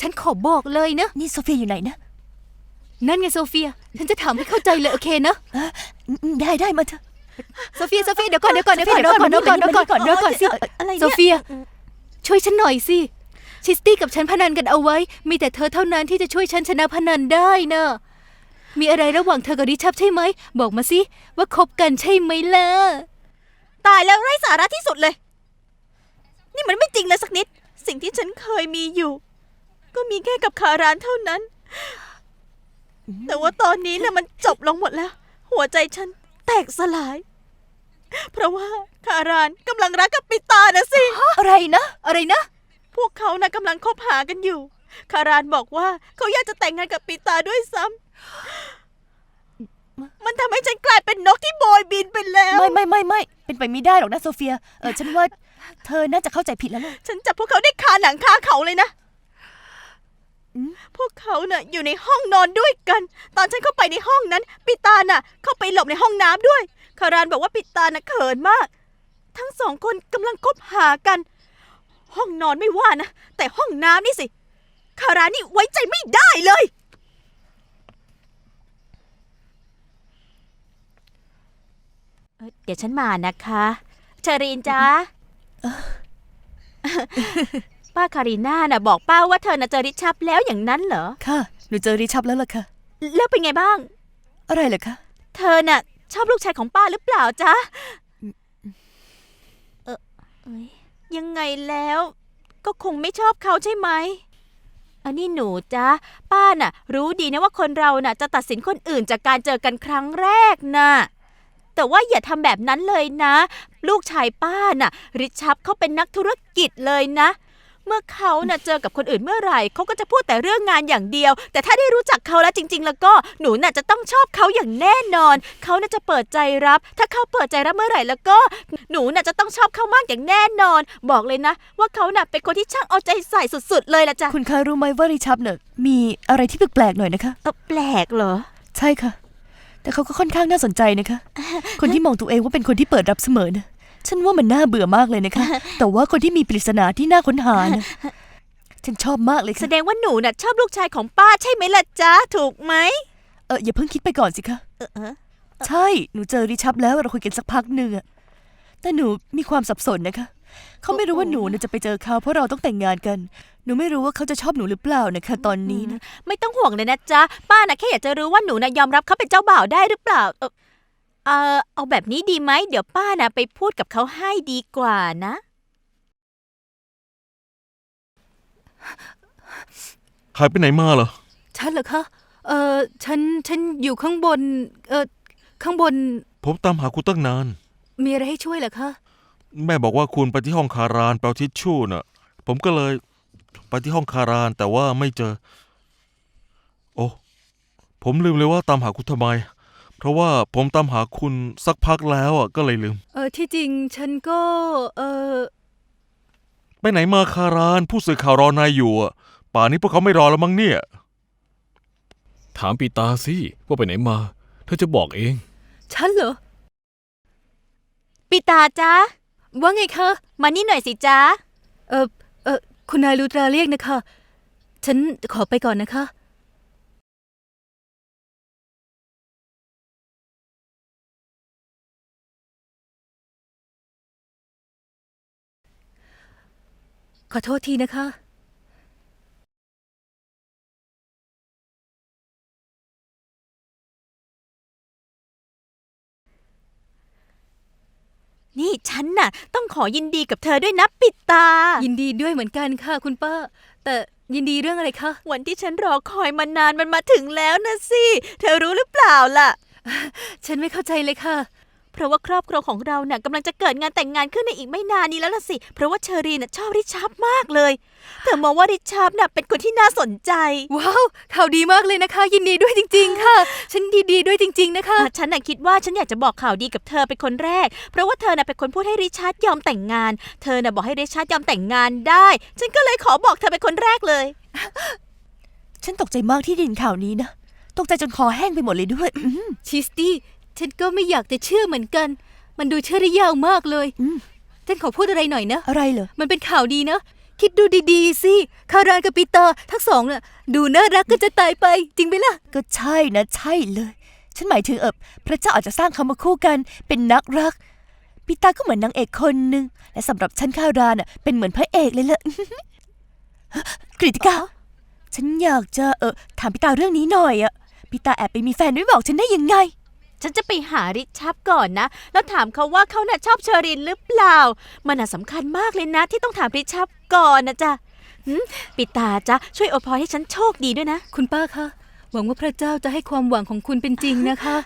ฉันขอบอกเลยนะ นี่โซเฟียอยู่ไหนนะ นั่นไงโซเฟีย ฉันจะถามให้เข้าใจเลยโอเคนะ ได้ได้มาเถอะโซเฟียโซเฟียเดี๋ยวก่อนเดี๋ยวก่อนเดี๋ยวก่อนเดี๋ยวก่อนเดี๋ยวก่อนเดี๋ยวก่อนเดี๋ยวก่อนสิโซเฟีย ช่วยฉันหน่อยสิชิสตี้กับฉันพนันกันเอาไว้ มีแต่เธอเท่านั้นที่จะช่วยฉันชนะพนันได้นะมีอะไรระหว่างเธอกับดิชับใช่ไหม บอกมาสิว่าคบกันใช่ไหมล่ะ ตายแล้วไร้สาระที่สุดเลย นี่มันไม่จริงเลยสักนิด สิ่งที่ฉันเคยมีอยู่ ก็มีแค่กับคารานเท่านั้น แต่ว่าตอนนี้น่ะมันจบลงหมดแล้ว หัวใจฉันแตกสลาย เพราะว่าคารานกำลังรักกับปิตานะสิ อะไรนะ อะไรนะ พวกเขาน่ะกำลังคบหากันอยู่ คารานบอกว่าเขาอยากจะแต่งงานกับปิตาด้วยซ้ำมันทำให้ฉันกลายเป็นนกที่โบยบินไปแล้ว ไม่ไม่ไม่ไม่เป็นไปไม่ได้หรอกนะโซเฟีย เออฉันว่า เธอน่าจะเข้าใจผิดแล้วล่ะฉันจับพวกเขาได้คาหนังคาเขาเลยนะอืม พวกเขาน่ะอยู่ในห้องนอนด้วยกัน ตอนฉันเข้าไปในห้องนั้น ปิตาน่ะ เข้าไปหลบในห้องน้ำด้วย คารานบอกว่าปิตาน่ะเขินมาก ทั้งสองคนกำลังคบหากัน ห้องนอนไม่ว่านะ แต่ห้องน้ำนี่สิ คารานนี่ไว้ใจไม่ได้เลย เดี๋ยวฉันมานะคะ เชอรีนจ้า ป้าคารีน่าน่ะบอกป้าว่าเธอน่ะเจอริชับแล้วอย่างนั้นเหรอ ค่ะ หนูเจอริชับแล้วล่ะค่ะ แล้วเป็นไงบ้าง อะไรเหรอคะ เธอน่ะ ชอบลูกชายของป้าหรือเปล่าจ๊ะ เออเอ้ยยังไงแล้ว ก็คงไม่ชอบเขาใช่ไหม อันนี้หนูจ๊ะ ป้าน่ะ รู้ดีนะว่าคนเราน่ะ จะตัดสินคนอื่นจากการเจอกันครั้งแรกน่ะ แต่ว่าอย่าทำแบบนั้นเลยนะ ลูกชายป้าน่ะ ริชับเขาเป็นนักธุรกิจเลยนะเมื่อเขาน่ะเจอกับคนอื่นเมื่อไหร่เขาก็จะพูดแต่เรื่องงานอย่างเดียว แต่ถ้าได้รู้จักเขาแล้วจริง ๆ แล้วก็หนูน่ะจะต้องชอบเขาอย่างแน่นอน เขาน่ะจะเปิดใจรับ ถ้าเขาเปิดใจรับเมื่อไหร่แล้วก็ หนูน่ะจะต้องชอบเขามากอย่างแน่นอน บอกเลยนะ ว่าเขาน่ะเป็นคนที่ช่างเอาใจใส่สุด ๆ เลยละจ้ะคุณคะรู้ไหมว่าริชับเนี่ยมีอะไรที่แปลกๆหน่อยนะคะเออแปลกเหรอ ใช่ค่ะ แต่เขาก็ค่อนข้างน่าสนใจนะคะ คนที่มองตัวเองว่าเป็นคนที่เปิดรับเสมอนะ ฉันว่ามันน่าเบื่อมากเลยนะคะ แต่ว่าคนที่มีปริศนาที่น่าค้นหานะฉันชอบมากเลยแสค่ะดงว่าหนูน่ะชอบลูกชายของป้าใช่ไหมล่ะจ๊ะ ถูกไหม เอออย่าเพิ่งคิดไปก่อนสิคะ เออเออใช่ หนูเจอริชับแล้วเราคุยกันสักพักหนึ่งอะแต่หนูมีความสับสนนะคะ เขาไม่รู้ว่าหนูเนี่ยจะไปเจอเขาเพราะเราต้องแต่งงานกัน หนูไม่รู้ว่าเขาจะชอบหนูหรือเปล่านะคะตอนนี้นะ ไม่ต้องห่วงเลยนะจ๊ะ ป้าน่ะแค่อยากจะรู้ว่าหนูน่ะยอมรับเขาเป็นเจ้าบ่าวได้หรือเปล่าเออ เออเอาแบบนี้ดีไหม เดี๋ยวป้าน่ะไปพูดกับเขาให้ดีกว่านะ หายไปไหนมาเหรอ ฉันเหรอคะ เออฉัน ฉันอยู่ข้างบน เออข้างบน ผมตามหาคุณตั้งนาน มีอะไรให้ช่วยเหรอคะ แม่บอกว่าคุณไปที่ห้องคารานแปลทิชชู่น่ะ ผมก็เลย ไปที่ห้องคารานแต่ว่าไม่เจอ โอ้ ผมลืมเลยว่าตามหาคุณทำไม เพราะว่าผมตามหาคุณสักพักแล้วอะก็เลยลืม เออที่จริงฉันก็ เออไปไหนมาคาราน ผู้สื่อข่าวรอนายอยู่อะป่านนี้พวกเขาไม่รอแล้วมั้งเนี่ย ถามปีตาสิว่าไปไหนมา เธอจะบอกเอง ฉันเหรอ ปิตาจ๊ะว่าไงคะ มานี่หน่อยสิจ๊ะเออเออคุณนายลูตราเรียกนะคะ ฉันขอไปก่อนนะคะ ขอโทษทีนะคะ นี่ฉันน่ะ ต้องขอยินดีกับเธอด้วยนะปิตา ยินดีด้วยเหมือนกันค่ะคุณป้า แต่ยินดีเรื่องอะไรคะวันที่ฉันรอคอยมานานมันมาถึงแล้วนะสิ เธอรู้หรือเปล่าล่ะ ฉันไม่เข้าใจเลยค่ะ เพราะว่าครอบครัวของเราน่ะกำลังจะเกิดงานแต่งงานขึ้นในอีกไม่นานนี้แล้วล่ะสิ เพราะว่าเชอรีนน่ะชอบริชาร์ดมากเลย เธอมองว่าริชาร์ดน่ะเป็นคนที่น่าสนใจ ว้าวข่าวดีมากเลยนะคะ ยินดีด้วยจริง ๆ ค่ะ ฉันดีดีด้วยจริง ๆ นะคะ ฉันน่ะคิดว่าฉันอยากจะบอกข่าวดีกับเธอเป็นคนแรก เพราะว่าเธอน่ะเป็นคนพูดให้ริชาร์ดยอมแต่งงาน เธอน่ะบอกให้ริชาร์ดยอมแต่งงานได้ ฉันก็เลยขอบอกเธอเป็นคนแรกเลย ฉันตกใจมากที่ได้ยินข่าวนี้นะ ตกใจจนคอแห้งไปหมดเลยด้วยอืมชิสตี้ ฉันก็ไม่อยากจะเชื่อเหมือนกัน มันดูเชื่อได้ยากมากเลยอืม ฉันขอพูดอะไรหน่อยนะ อะไรเหรอ มันเป็นข่าวดีนะ คิดดูดีๆสิคารานกับปีเตอร์ทั้งสองน่ะ ดูน่ารักก็จะตายไป จริงไหมล่ะ ก็ใช่นะ ใช่เลย ฉันหมายถึงเอบพระเจ้าอาจจะสร้างเขามาคู่กัน เป็นนักรักปีตาก็เหมือนนางเอกคนหนึ่งและสำหรับฉันคารานอะเป็นเหมือนพระเอกเลยละ กริติกาฉันอยากจะเออถามปีตาเรื่องนี้หน่อยอะปีตาแอบไปมีแฟนไม่บอกฉันได้ยังไง ฉันจะไปหาริชับก่อนนะ แล้วถามเขาว่าเขาน่ะชอบเชอรินหรือเปล่า มันน่ะสำคัญมากเลยนะ ที่ต้องถามริชับก่อนนะจ๊ะหืมปิตาจ๊ะช่วยอวยพรให้ฉันโชคดีด้วยนะ คุณป้าคะ หวังว่าพระเจ้าจะให้ความหวังของคุณเป็นจริงนะคะ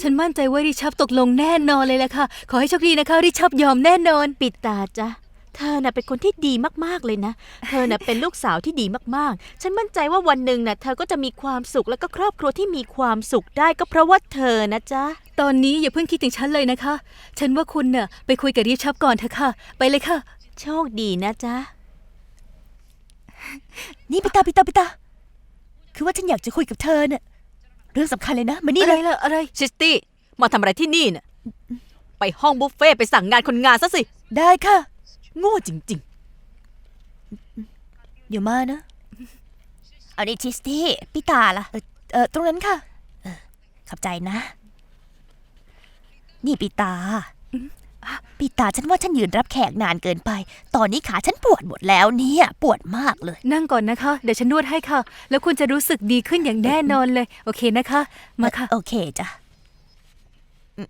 ฉันมั่นใจว่าริชับตกลงแน่นอนเลยแหละค่ะ ขอให้โชคดีนะคะ ริชับยอมแน่นอน ปิตาจ๊ะ เธอน่ะเป็นคนที่ดีมากๆเลยนะ เธอน่ะเป็นลูกสาวที่ดีมากๆ ฉันมั่นใจว่าวันหนึ่งน่ะเธอก็จะมีความสุขแล้วก็ครอบครัวที่มีความสุขได้ก็เพราะว่าเธอนะจ๊ะ ตอนนี้อย่าเพิ่งคิดถึงฉันเลยนะคะ ฉันว่าคุณน่ะไปคุยกับริชับก่อนเถอะค่ะ ไปเลยค่ะ โชคดีนะจ๊ะ นี่ปีตาปีตาปีตา คือว่าฉันอยากจะคุยกับเธอเนี่ยเรื่องสำคัญเลยนะมานี่อะไรเลยล่ะอะไรชิสตี้ มาทำอะไรที่นี่น่ะ ไปห้องบุฟเฟ่ต์ไปสั่งงานคนงานซะสิ ได้ค่ะ โง่จริงเดี๋ยวมานะ เอาดิชิสตี้พี่ตาล่ะ เออเออตรงนั้นค่ะขอบใจนะ นี่ปีตาปีตาฉันว่าฉันยืนรับแขกนานเกินไป ตอนนี้ขาฉันปวดหมดแล้วเนี่ย ปวดมากเลย นั่งก่อนนะคะ เดี๋ยวฉันนวดให้ค่ะ แล้วคุณจะรู้สึกดีขึ้นอย่างแน่นอนเลย โอเคนะคะ มาค่ะ โอเคจ้ะ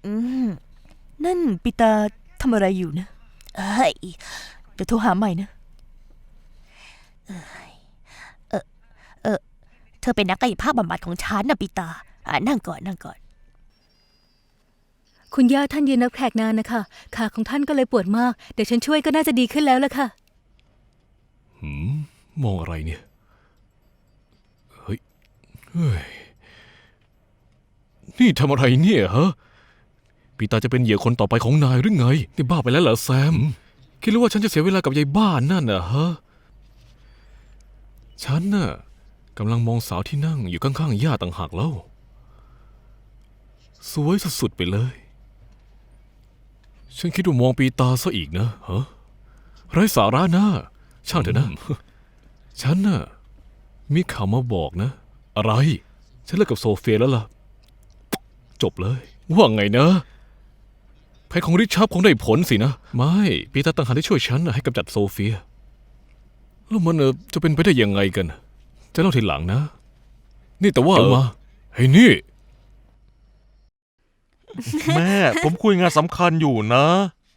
อืมนั่นปีตาทำอะไรอยู่นะ เอ้ยเดี๋ยวโทรหาใหม่นะเธอเป็นนักกายภาพบำบัดของฉันนะปีตาอะนั่งก่อนนั่งก่อน คุณย่าท่านยืนรับแขกนานนะคะขาของท่านก็เลยปวดมาก เดี๋ยวฉันช่วยก็น่าจะดีขึ้นแล้วละค่ะ หืมมองอะไรเนี่ย เฮ้ย เฮ้ย นี่ทำอะไรเนี่ยฮะ ปีตาจะเป็นเหยื่อคนต่อไปของนายหรือไง นี่บ้าไปแล้วเหรอแซม คิดหรือว่าฉันจะเสียเวลากับยายบ้านนั่นน่ะฮะ ฉันน่ะกำลังมองสาวที่นั่งอยู่ข้างๆย่าต่างหากแล้วสวยสุดๆไปเลย ฉันคิดว่ามองปีตาซะอีกนะฮะไร้สาระนะช่างเถอะนะ ฉันน่ะมีข่าวมาบอกนะ อะไร ฉันเลิกกับโซเฟียแล้วล่ะ จบเลย ว่าไงนะแผ นของริชาร์ดคงได้ผลสินะ ไม่ปีตาต่างหากที่ช่วยฉันน่ะให้กำจัดโซเฟีย แล้วมันเออจะเป็นไปได้ยังไงกัน จะเล่าทีหลังนะ นี่แต่ว่าเดี๋ยวมาเฮ้ยนี่ แม่ ผมคุยงานสำคัญอยู่นะ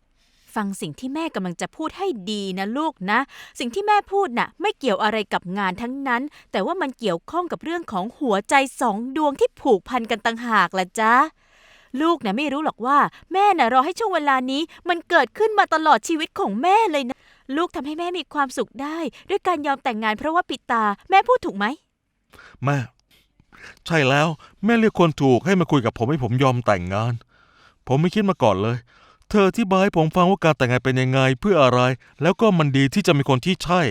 ๆฟังสิ่งที่แม่กำลังจะพูดให้ดีนะลูกนะ สิ่งที่แม่พูดน่ะ ไม่เกี่ยวอะไรกับงานทั้งนั้น แต่ว่ามันเกี่ยวข้องกับเรื่องของหัวใจสองดวงที่ผูกพันกันต่างหากล่ะจ๊ะ ลูกน่ะไม่รู้หรอกว่าแม่น่ะรอให้ช่วงเวลานี้ มันเกิดขึ้นมาตลอดชีวิตของแม่เลยนะ ลูกทำให้แม่มีความสุขได้ ด้วยการยอมแต่งงานเพราะว่าปิดตา แม่พูดถูกไหมแม่ ใช่แล้ว แม่เรียกคนถูกให้มาคุยกับผมให้ผมยอมแต่งงาน ผมไม่คิดมาก่อนเลย เธออธิบายให้ผมฟังว่าการแต่งงานเป็นยังไงเพื่ออะไร แล้วก็มันดีที่จะมีคนที่ใช่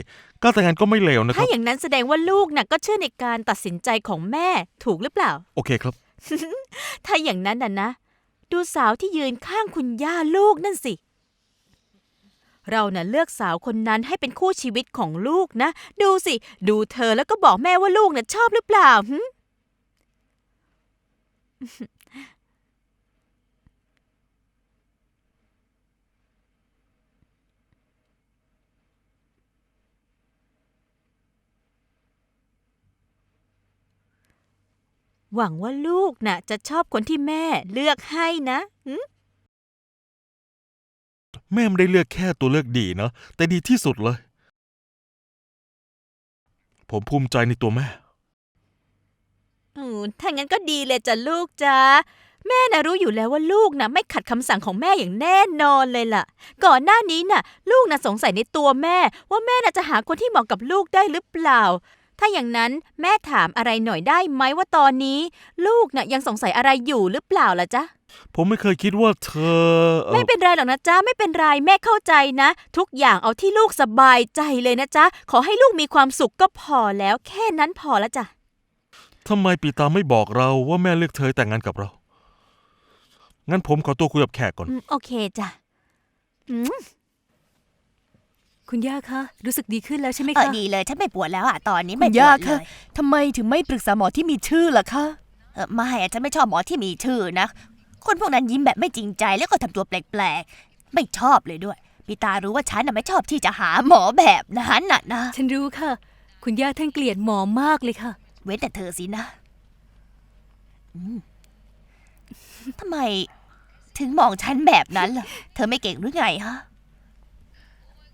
การแต่งงานก็ไม่เลวนะคถ้ารับอย่างนั้นแสดงว่าลูกน่ะก็เชื่อในการตัดสินใจของแม่ถูกหรือเปล่า โอเคครับ ถ้าอย่างนั้นน่ะนะ ดูสาวที่ยืนข้างคุณย่าลูกนั่นสิ เราน่ะเลือกสาวคนนั้นให้เป็นคู่ชีวิตของลูกนะ ดูสิ ดูเธอแล้วก็บอกแม่ว่าลูกน่ะชอบหรือเปล่าหึ หวังว่าลูกน่ะจะชอบคนที่แม่เลือกให้นะหึแม่ไม่ได้เลือกแค่ตัวเลือกดีนะ แต่ดีที่สุดเลย ผมภูมิใจในตัวแม่ อืมถ้างั้นก็ดีเลยจ้ะลูกจ้าแม่น่ะรู้อยู่แล้วว่าลูกน่ะไม่ขัดคำสั่งของแม่อย่างแน่นอนเลยล่ะ ก่อนหน้านี้น่ะ ลูกน่ะสงสัยในตัวแม่ ว่าแม่น่ะจะหาคนที่เหมาะกับลูกได้หรือเปล่า ถ้าอย่างนั้นแม่ถามอะไรหน่อยได้ไหมว่าตอนนี้ ลูกน่ะยังสงสัยอะไรอยู่หรือเปล่าล่ะจ๊ะ ผมไม่เคยคิดว่าเธอเอ่อไม่เป็นไรหรอกนะจ๊ะ ไม่เป็นไรแม่เข้าใจนะ ทุกอย่างเอาที่ลูกสบายใจเลยนะจ๊ะ ขอให้ลูกมีความสุขก็พอแล้ว แค่นั้นพอแล้วจ้ะ ทำไมปีตาไม่บอกเราว่าแม่เลือกเธอให้แต่งงานกับเรา งั้นผมขอตัวคุยกับแขกก่อน อืมโอเคจ้ะอืม คุณย่าคะ รู้สึกดีขึ้นแล้วใช่ไหมเออคะ ดีเลยฉันไม่ปวดแล้วอะตอนนี้คุไม่ณปวย่าดเลคะยทำไมถึงไม่ปรึกษาหมอที่มีชื่อล่ะคะ เออไม่อะฉันไม่ชอบหมอที่มีชื่อนะ คนพวกนั้นยิ้มแบบไม่จริงใจแล้วก็ทำตัวแปลกๆ ไม่ชอบเลยด้วยพี่ตารู้ว่าฉันน่ะไม่ชอบที่จะหาหมอแบบนั้นน่ะนะ ฉันรู้ค่ะ คุณย่าท่านเกลียดหมอมากเลยค่ะ เว้นแต่เธอสินะอืมทำไมถึงมองฉันแบบนั้นล่ะ เธอไม่เก่งหรือไงฮะ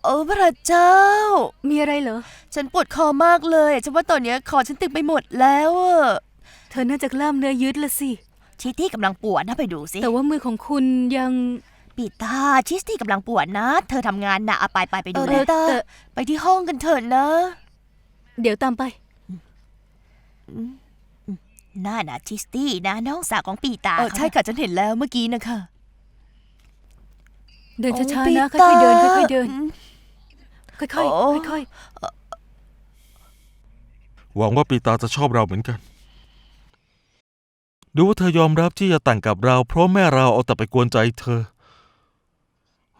โอ้พระเจ้า มีอะไรเหรอ ฉันปวดคอมากเลยฉันว่าตอนเนี้ยคอฉันตึงไปหมดแล้วอะเธอน่าจะกล้ามเนื้อยึดละสิ ชิตี้กำลังปวดนะไปดูสิแต่ว่ามือของคุณยัง ปีตาชิสตี้กำลังปวดนะ เธอทำงานนะเอาไปไปไปเอดูอนะเดต้าไปที่ห้องกันเถอะนะ เดี๋ยวตามไป น่านะชิสตี้นะน้องสาวของปีตาเออใช่ค่ะฉันเห็นแล้วเมื่อกี้นะคะ เดินช้าโอ้ๆนะปีค่อยๆเดินตาค่อยๆเดิน อืม ค่อยโอ้ ๆค่อยหวังว่าปีตาจะชอบเราเหมือนกัน ดูว่าเธอยอมรับที่จะแต่งกับเรา เพราะแม่เราเอาแต่ไปกวนใจเธอ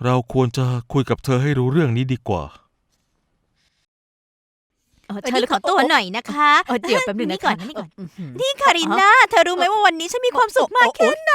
เราควรจะคุยกับเธอให้รู้เรื่องนี้ดีกว่าเออเธอขอตัวหน่อยนะคะเออเดี๋ยวแป๊บหนึงนะนี่ก่อนคะนี่ก่อนนี่คาริน่าเธอรู้ไหมว่าวันนี้ฉันมีความสุขมากแค่ไหน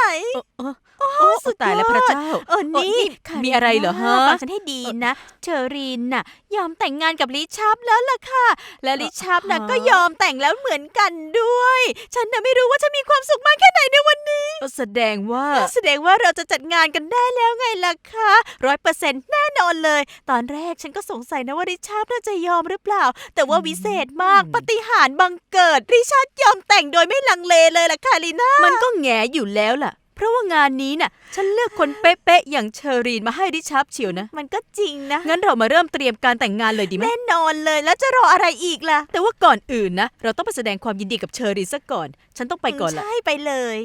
โอ้สุดตายแล้วพระเจ้าเออนี่เออนี่มีอะไรเหรอฮะฟังฉันให้ดีนะ เชอรีนน่ะ ยอมแต่งงานกับลิชาร์ดแล้วล่ะค่ะ และลิชาร์ดน่ะก็ยอมแต่งแล้วเหมือนกันด้วย ฉันน่ะไม่รู้ว่าฉันมีความสุขมากแค่ไหนในวันนี้ แสดงว่า แสดงว่าเราจะจัดงานกันได้แล้วไงล่ะคะร้อยเปอร์เซ็นต์แน่นอนเลย ตอนแรกฉันก็สงสัยนะว่าริชาร์ดน่าจะยอมหรือเปล่า แต่ว่าวิเศษมากปาฏิหารย์บังเกิดริชาร์ดยอมแต่งโดยไม่ลังเลเลยล่ะค่ะลีน่ามันก็แง่อยู่แล้วล่ะ เพราะว่างานนี้น่ะ ฉันเลือกคนเป๊ะๆอย่างเชอรีนมาให้ริชาร์ดเชียวนะ มันก็จริงนะงั้นเรามาเริ่มเตรียมการแต่งงานเลยดีไหมแน่นอนเลยแล้วจะรออะไรอีกล่ะ แต่ว่าก่อนอื่นนะ เราต้องไปแสดงความยินดีกับเชอรีนซะก่อน ฉันต้องไปก่อนละใช่ไปเลย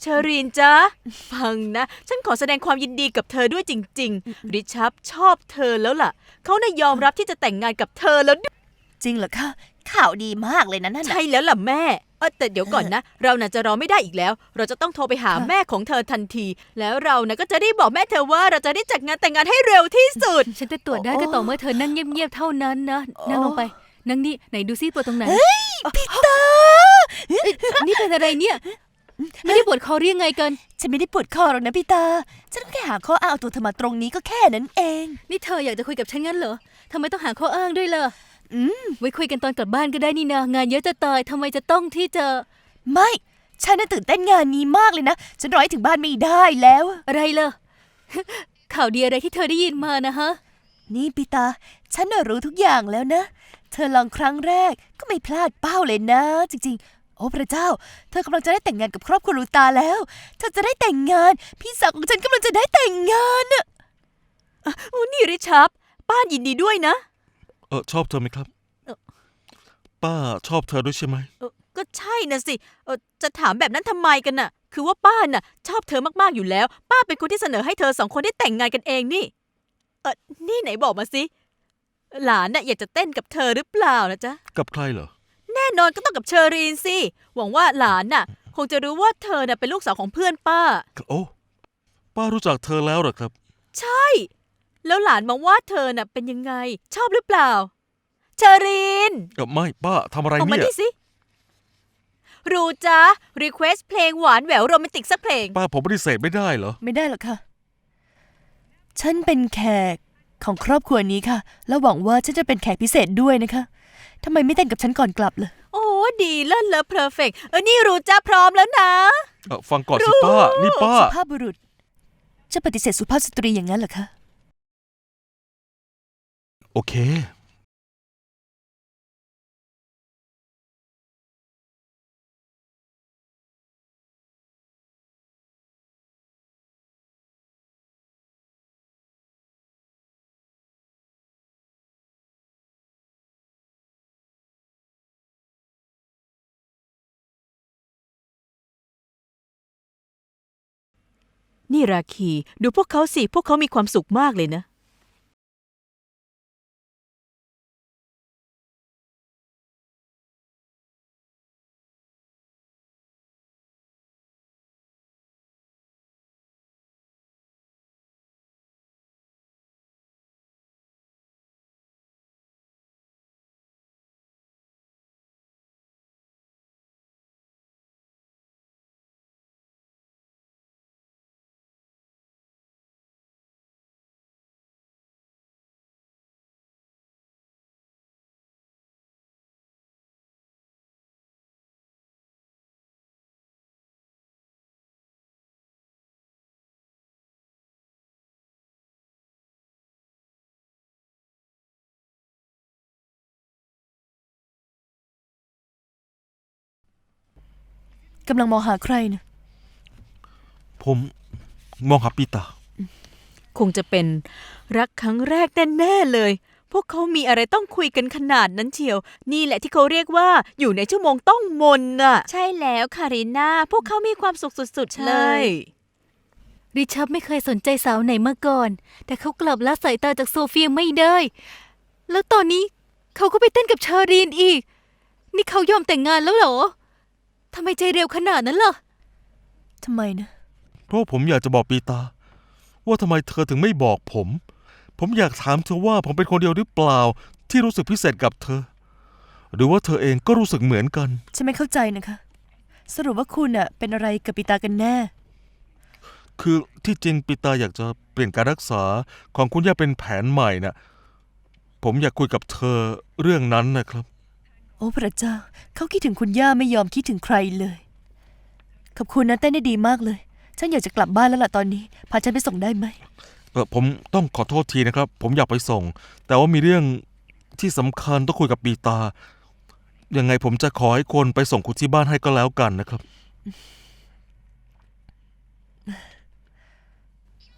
เชอรีนจ๊ะฟังนะ ฉันขอแสดงความยินดีกับเธอด้วยจริง ๆ ริชับชอบเธอแล้วล่ะ เขาน่ะยอมรับที่จะแต่งงานกับเธอแล้วด้วยจริงเหรอคะ ข่าวดีมากเลยนะนั่นน่ะ ใช่แล้วล่ะแม่เออแต่เดี๋ยวก่อนนะ เราน่ะจะรอไม่ได้อีกแล้ว เราจะต้องโทรไปหาค่ะแม่ของเธอทันที แล้วเราน่ะก็จะได้บอกแม่เธอว่าเราจะได้จัดงานแต่งงานให้เร็วที่สุดๆฉันจะตรวจได้ก็ต่อเมื่อเธอนั่งเงียบๆเท่านั้นนะ นั่งลงไป นั่งนี่ไหนดูซิปวดตรงไหนพี่ตานี่เป็นอะไรเนี่ย ไม่ได้ปวดคอเรียงไงกัน ฉันไม่ได้ปวดคอหรอกนะพี่ตาฉันแค่หาข้ออ้างเอาตัวเธอมาตรงนี้ก็แค่นั้นเอง นี่เธออยากจะคุยกับฉันงั้นเหรอทำไมต้องหาข้ออ้างด้วยล่ะ อืม ไว้คุยกันตอนกลับบ้านก็ได้นี่นางานเยอะจะตายทำไมจะต้องที่จะ ไม่ ฉันน่ะตื่นเต้นงานนี้มากเลยนะ ฉันรอให้ถึงบ้านไม่ได้แล้ว อะไรล่ะข่าวดีอะไรที่เธอได้ยินมานะฮะ นี่ปีตา ฉันน่ะรู้ทุกอย่างแล้วนะ เธอลองครั้งแรกก็ไม่พลาดเป้าเลยนะ จริง ๆ โอ้พระเจ้า เธอกำลังจะได้แต่งงานกับครอบครัวลูตาแล้ว เธอจะได้แต่งงาน พี่สาวของฉันกำลังจะได้แต่งงานน่ะโอ้นี่ริชับป้ายินดีด้วยนะ เออชอบเธอไหมครับเอ่อป้าชอบเธอด้วยใช่ไหม เออก็ใช่นะสิเออจะถามแบบนั้นทำไมกันน่ะ คือว่าป้าน่ะ ชอบเธอมาก ๆ อยู่แล้ว ป้าเป็นคนที่เสนอให้เธอสองคนได้แต่งงานกันเองนี่ เออนี่ไหนบอกมาสิ หลานน่ะอยากจะเต้นกับเธอหรือเปล่านะจ๊ะ กับใครเหรอ แน่นอนก็ต้องกับเชอรีนสิ หวังว่าหลานน่ะ คงจะรู้ว่าเธอน่ะเป็นลูกสาวของเพื่อนป้า โอ้ ป้ารู้จักเธอแล้วเหรอครับ ใช่ แล้วหลานมองว่าเธอน่ะเป็นยังไง ชอบหรือเปล่า เชอรีนเออไม่ป้าทำอะไรออกมาเนี่ดิยสิรู้จ้ารีเควสเพลงหวานแหววโรแมนติกสักเพลง ป้าผมปฏิเสธไม่ได้เหรอ ไม่ได้หรอกค่ะ ฉันเป็นแขกของครอบครัวนี้ค่ะ แล้วหวังว่าฉันจะเป็นแขกพิเศษด้วยนะคะทำไมไม่แต่งกับฉันก่อนกลับเลย โอ้ดีเลิศเลอเพอร์เฟกเออนี่รู้จ้าพร้อมแล้วนะ เออฟังก่อนสิป้า นี่ป้า สุภาพบุรุษ จะปฏิเสธสุภาพสตรีอย่างนั้นเหรอคะ โอเคนี่ราคี ดูพวกเขาสิ พวกเขามีความสุขมากเลยนะ กำลังมองหาใครนะผมมองหาปีตา คงจะเป็นรักครั้งแรกแน่ๆเลย พวกเขามีอะไรต้องคุยกันขนาดนั้นเชียว นี่แหละที่เขาเรียกว่าอยู่ในชั่วโมงต้องมนน่ะ ใช่แล้วคาริน่าพวกเขามีความสุขสุด ๆ เลย ริชับไม่เคยสนใจสาวไหนมาก่อน แต่เขากลับละสายตาจากโซเฟียไม่ได้ แล้วตอนนี้เขาก็ไปเต้นกับเชอรีนอีก นี่เขายอมแต่งงานแล้วเหรอ ทำไมใจเร็วขนาดนั้นล่ะทำไมนะ เพราะผมอยากจะบอกปีตา ว่าทำไมเธอถึงไม่บอกผม ผมอยากถามเธอว่าผมเป็นคนเดียวหรือเปล่า ที่รู้สึกพิเศษกับเธอ หรือว่าเธอเองก็รู้สึกเหมือนกัน ฉันไม่เข้าใจนะคะ สรุปว่าคุณอะเป็นอะไรกับปีตากันแน่ คือที่จริงปีตาอยากจะเปลี่ยนการรักษาของคุณย่าเป็นแผนใหม่น่ะ ผมอยากคุยกับเธอเรื่องนั้นนะครับ โอ้พระเจ้า เขาคิดถึงคุณย่าไม่ยอมคิดถึงใครเลย ขอบคุณนะเต้นได้ดีมากเลย ฉันอยากจะกลับบ้านแล้วล่ะตอนนี้ พาฉันไปส่งได้ไหม เออผมต้องขอโทษทีนะครับ ผมอยากไปส่ง แต่ว่ามีเรื่องที่สำคัญต้องคุยกับปีตา ยังไงผมจะขอให้คนไปส่งคุณที่บ้านให้ก็แล้วกันนะครับ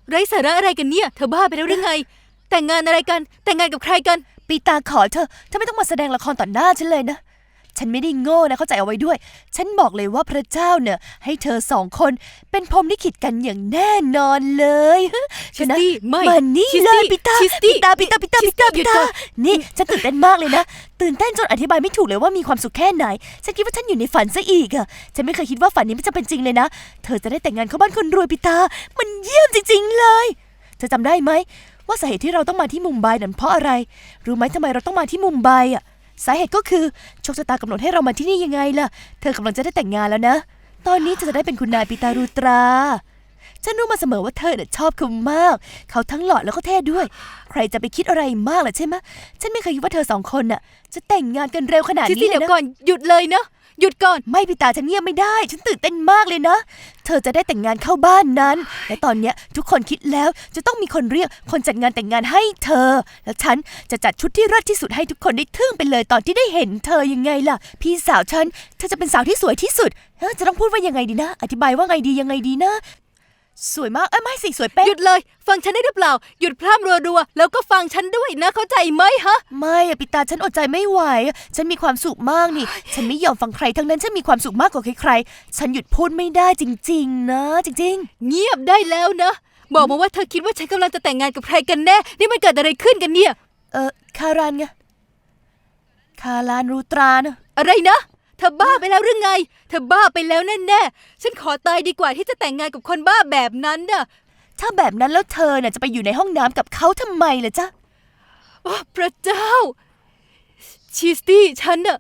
ไร้สาระอะไรกันเนี่ย เธอบ้าไปแล้วหรือไง แต่งงานอะไรกัน แต่งงานกับใครกัน ปีตาขอเธอเธอไม่ต้องมาแสดงละครต่อหน้าฉันเลยนะ ฉันไม่ได้โง่นะเข้าใจเอาไว้ด้วย ฉันบอกเลยว่าพระเจ้าเนี่ย ให้เธอสองคนเป็นพรหมลิขิตกันอย่างแน่นอนเลยชิสตี้ไม่มานี่ชิสเลตี้ยปีตาชิสตี้ปีตาปีตาปีตาปีตาหยุปีดตาก่อน นี่ฉันตื่นเต้นมากเลยนะ ตื่นเต้นจนอธิบายไม่ถูกเลยว่ามีความสุขแค่ไหน ฉันคิดว่าฉันอยู่ในฝันซะอีกอะฉันไม่เคยคิดว่าฝันนี้มันจะเป็นจริงเลยนะ เธอจะได้แต่งงานเข้าบ้านคนรวยปีตา มันเยี่ยมจริงๆเลย เธอจำได้ไหม ว่าสาเหตุที่เราต้องมาที่มุมไบนั้นเพราะอะไร รู้ไหมทำไมเราต้องมาที่มุมไบอะ สาเหตุก็คือโชคชะตากำหนดให้เรามาที่นี่ยังไงล่ะ เธอกำลังจะได้แต่งงานแล้วนะ ตอนนี้เธอจะได้เป็นคุณนายปิตารูตรา ฉันรู้มาเสมอว่าเธอเนี่ยชอบเขามาก เขาทั้งหล่อแล้วก็เท่ด้วย ใครจะไปคิดอะไรมากล่ะใช่ไหมะฉันไม่เคยคิดว่าเธอสองคนน่ะ จะแต่งงานกันเร็วขนาดชิสนี้ตี้เลเดี๋ยยวนะ ก่อนหยุดเลยเนอะ หยุดก่อนไม่ปิตาฉันเงียบไม่ได้ ฉันตื่นเต้นมากเลยนะ เธอจะได้แต่งงานเข้าบ้านนั้น และตอนเนี้ยทุกคนคิดแล้วจะต้องมีคนเรียกคนจัดงานแต่งงานให้เธอ แล้วฉันจะจัดชุดที่เลิศที่สุดให้ทุกคนได้ทึ่งไปเลยตอนที่ได้เห็นเธอยังไงล่ะ พี่สาวฉันเธอจะเป็นสาวที่สวยที่สุดเอ้อจะต้องพูดว่ายังไงดีนะ อธิบายว่าไงดียังไงดีนะ สวยมากเอ้ยไม่สิสวยเป๊ะหยุดเลย ฟังฉันได้หรือเปล่า หยุดพร่ำรัวๆ แล้วก็ฟังฉันด้วยนะ เข้าใจไหมฮะ ไม่อะปิตาฉันอดใจไม่ไหว ฉันมีความสุขมากนี่ ฉันไม่ยอมฟังใครทั้งนั้นฉันมีความสุขมากกว่าใครๆ ฉันหยุดพูดไม่ได้จริง ๆ นะ จริง เงียบได้แล้วนะ บอกมาว่าเธอคิดว่าฉันกำลังจะแต่งงานกับใครกันแน่ นี่มันเกิดอะไรขึ้นกันเนี่ย ๆ เออคารานไงคารานรูตรานะ อะไรนะ เธอบ้าไปแล้วหรือไง เธอบ้าไปแล้วแน่ๆ ฉันขอตายดีกว่าที่จะแต่งงานกับคนบ้าแบบนั้นน่ะ ถ้าแบบนั้นแล้วเธอน่ะจะไปอยู่ในห้องน้ำกับเขาทำไมล่ะจ๊ะ โอ้พระเจ้า ชีสตี้ฉันน่ะ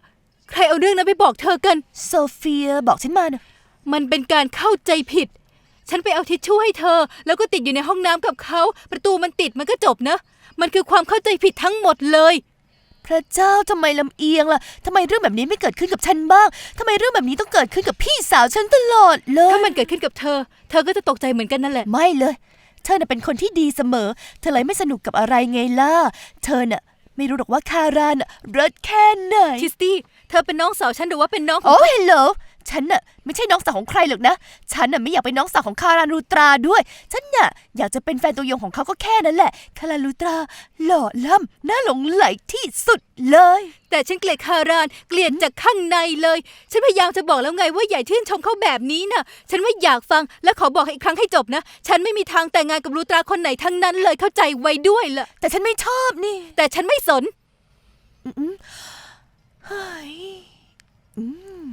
ใครเอาเรื่องนั้นไปบอกเธอกัน โซเฟียบอกฉันมานะมันเป็นการเข้าใจผิด ฉันไปเอาทิชชู่ให้เธอ แล้วก็ติดอยู่ในห้องน้ำกับเขา ประตูมันติดมันก็จบนะ มันคือความเข้าใจผิดทั้งหมดเลย พระเจ้าทำไมลำเอียงล่ะทำไมเรื่องแบบนี้ไม่เกิดขึ้นกับฉันบ้างทำไมเรื่องแบบนี้ต้องเกิดขึ้นกับพี่สาวฉันตลอดเลย ถ้ามันเกิดขึ้นกับเธอ เธอก็จะตกใจเหมือนกันนั่นแหละ ไม่เลย เธอน่ะเป็นคนที่ดีเสมอ เธอเลยไม่สนุกกับอะไรไงล่ะ เธอน่ะ ไม่รู้หรอกว่าคารานน่ะรสแค่ไหนชิสตี้ เธอเป็นน้องสาวฉันหรือว่าเป็นน้องของ โอ้เฮลโหล ฉันน่ะไม่ใช่น้องสาวของใครหรอกนะ ฉันน่ะไม่อยากเป็นน้องสาวของคารานรูตราด้วย ฉันน่ะอยากจะเป็นแฟนตัวยงของเขาก็แค่นั้นแหละ คารานรูตรา หล่อล่ำน่าหลงไหลที่สุดเลย แต่ฉันเกลียดคารานเกลียดจากข้างในเลย ฉันพยายามจะบอกแล้วไงว่าอย่าชื่นชมเขาแบบนี้น่ะ ฉันไม่อยากฟังและขอบอกอีกครั้งให้จบนะ ฉันไม่มีทางแต่งงานกับลูตราคนไหนทั้งนั้นเลยเข้าใจไว้ด้วยล่ะแต่ฉันไม่ชอบนี่ แต่ฉันไม่สนเฮ้ยอืม